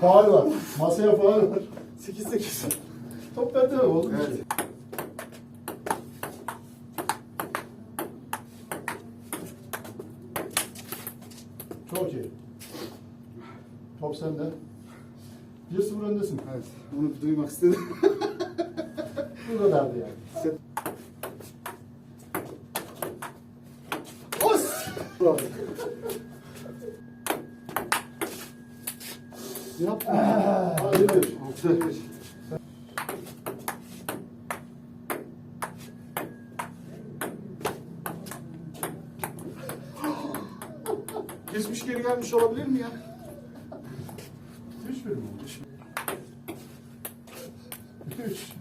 Faal var. Masaya faal var. 8-8. Top bende mi oğlum? Evet. Çok iyi. Top sende. 1-0 öndesin. Evet. Onu bir duymak istedim. Bu kadardı yani. Os! Yapma. Hayır. Geçmiş geri gelmiş olabilir mi ya? 3-1 mi? 3.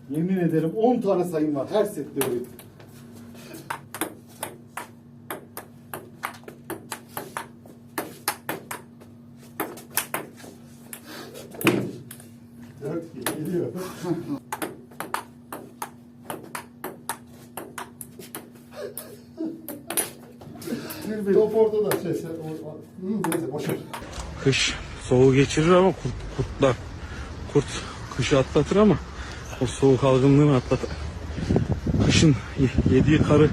Yemin ederim 10 tane sayım var her sette böyle. Dört geliyor. Top ortada. Şey, Hı, neyse boş ver. Kış soğuğu geçirir ama kurt, kurtlar. Kurt kışı atlatır ama o soğuk algınlığını atlatır. Kışın ye- yediği karı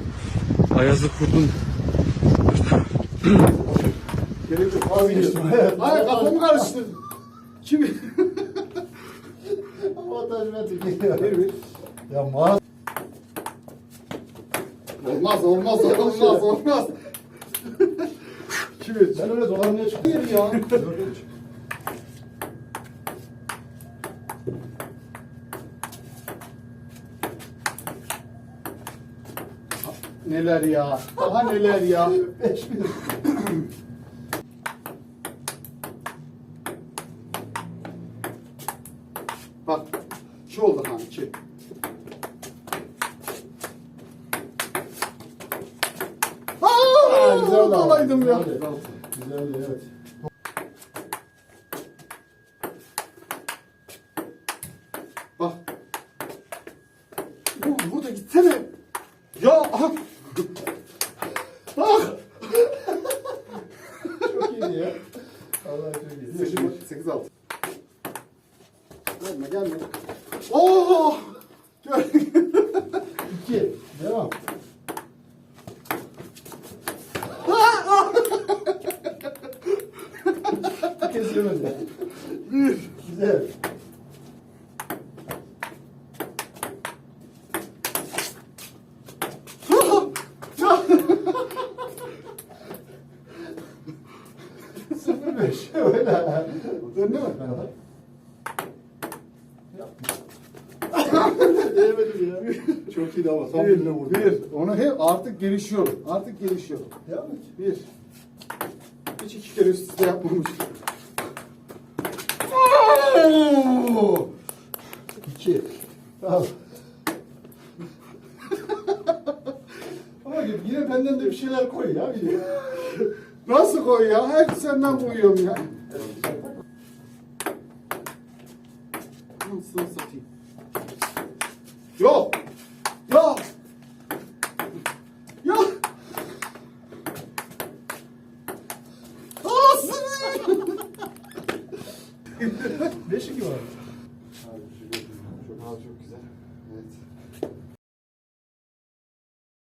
ayazı kurtun Gerek yok. Vazgeçtim. Evet. Hayır kafamı karıştırdım. Kim? Ya mağaz... Olmaz, olmaz, olmaz, olmaz. Kim Ben öyle dolanmaya çıkıyorum ya. neler ya. Daha neler ya. 5000. 2 oldu ha 2. Aaa! Güzel alaydım ya. Güzel, güzel evet. Bak. Bu burada gitsene. Ya aha. Bak. çok iyi ya. Allah çok iyi. 8 6. Gelme gelme. Oo! İki. Devam. Kez yemedi. Bir. Güzel. Sıfır beş. Öyle. Döndü mü? Değmedim ya. Çok iyi ama tam Bir, birine vurdu. Bir. Onu hep artık gelişiyor. Artık gelişiyor. Devam et. Bir. Hiç iki kere üst üste yapmamış. Oo! İki. Al. Ama yine benden de bir şeyler koy ya. De. Nasıl koy ya? Hep senden koyuyorum ya. Nasıl satayım? Yok. Yok. Yok. Nasıl? Beş iki var. Abi, şu çok, çok, çok güzel.